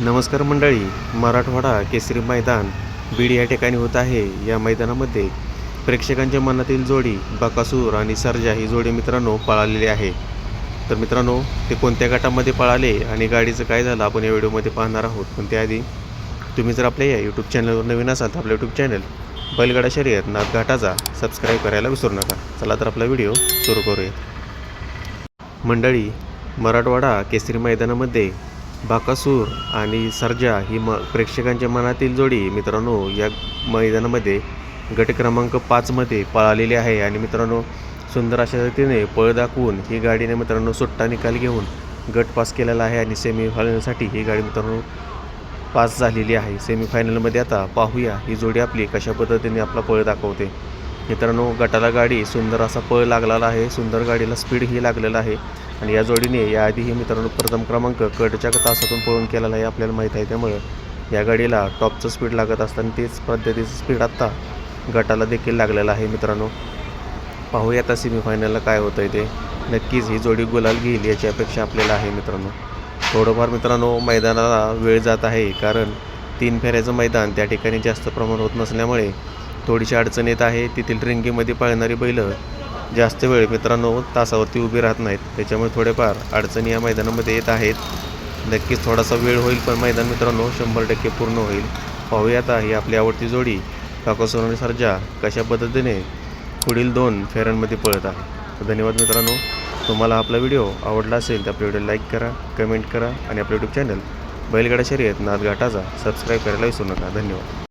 नमस्कार मंडळी मराठवाडा केसरी मैदान बीड या ठिकाणी होत आहे. या मैदानामध्ये प्रेक्षकांच्या मनातील जोडी बकासूर आणि सर्जा ही जोडी मित्रांनो पळालेली आहे. तर मित्रांनो ते कोणत्या गटामध्ये पळाले आणि गाडीचं काय झालं आपण या व्हिडिओमध्ये पाहणार आहोत. पण त्याआधी तुम्ही जर आपल्या या यूट्यूब चॅनलवर नवीन असाल तर आपलं यूट्यूब चॅनल बैलगाडा शर्यत नाथ घाटाचा सबस्क्राईब करायला विसरू नका. चला तर आपला व्हिडिओ सुरू करूया. मंडळी मराठवाडा केसरी मैदानामध्ये बाकासूर आणि सर्जा ही म प्रेक्षकांच्या मनातील जोडी मित्रांनो या मैदानामध्ये गट क्रमांक पाचमध्ये पळालेली आहे. आणि मित्रांनो सुंदर अशा रीतीने पळ दाखवून ही गाडीने मित्रांनो सुट्टा निकाल घेऊन गट पास केलेला आहे आणि सेमीफायनलसाठी ही गाडी मित्रांनो पास झालेली आहे. सेमीफायनलमध्ये आता पाहूया ही जोडी आपली कशा पद्धतीने आपला पळ दाखवते. मित्रांनो गटाला गाडी सुंदर असा पळ लागलेला आहे. सुंदर गाडीला स्पीडही लागलेला आहे. आणि या जोडीने याआधीही मित्रांनो प्रथम क्रमांक कडच्या तासातून पळून केलेला आहे आपल्याला माहीत आहे. त्यामुळं या गाडीला टॉपचं स्पीड लागत असताना तेच पद्धतीचं स्पीड आत्ता गटाला देखील लागलेलं आहे मित्रांनो. पाहूया आता सेमीफायनलला काय होतं आहे ते. नक्कीच ही जोडी गुलाल घेईल याची अपेक्षा आपल्याला आहे मित्रांनो. थोडंफार मित्रांनो मैदानाला वेळ जात आहे कारण तीन फेऱ्याचं मैदान त्या ठिकाणी जास्त प्रमाण होत नसल्यामुळे थोडीशी अडचण येत आहे. तेथील रिंगीमध्ये पळणारी बैलं जास्त वेळ मित्रांनो तासावरती उभी राहत नाहीत. त्याच्यामुळे थोडेफार अडचणी या मैदानामध्ये येत आहेत. नक्कीच थोडासा वेळ होईल पण मैदान मित्रांनो शंभर टक्के पूर्ण होईल. पाहूया आता ही आपली आवडती जोडी. काकोसोन आणि सर्जा कशा पद्धतीने पुढील दोन फेऱ्यांमध्ये पळत आहे. तर धन्यवाद मित्रांनो. तुम्हाला आपला व्हिडिओ आवडला असेल तर आपल्या व्हिडिओ लाईक करा कमेंट करा आणि आपलं यूट्यूब चॅनल बैलगाडा शर्यत नादघाटाचा सबस्क्राईब करायला विसरू नका. धन्यवाद.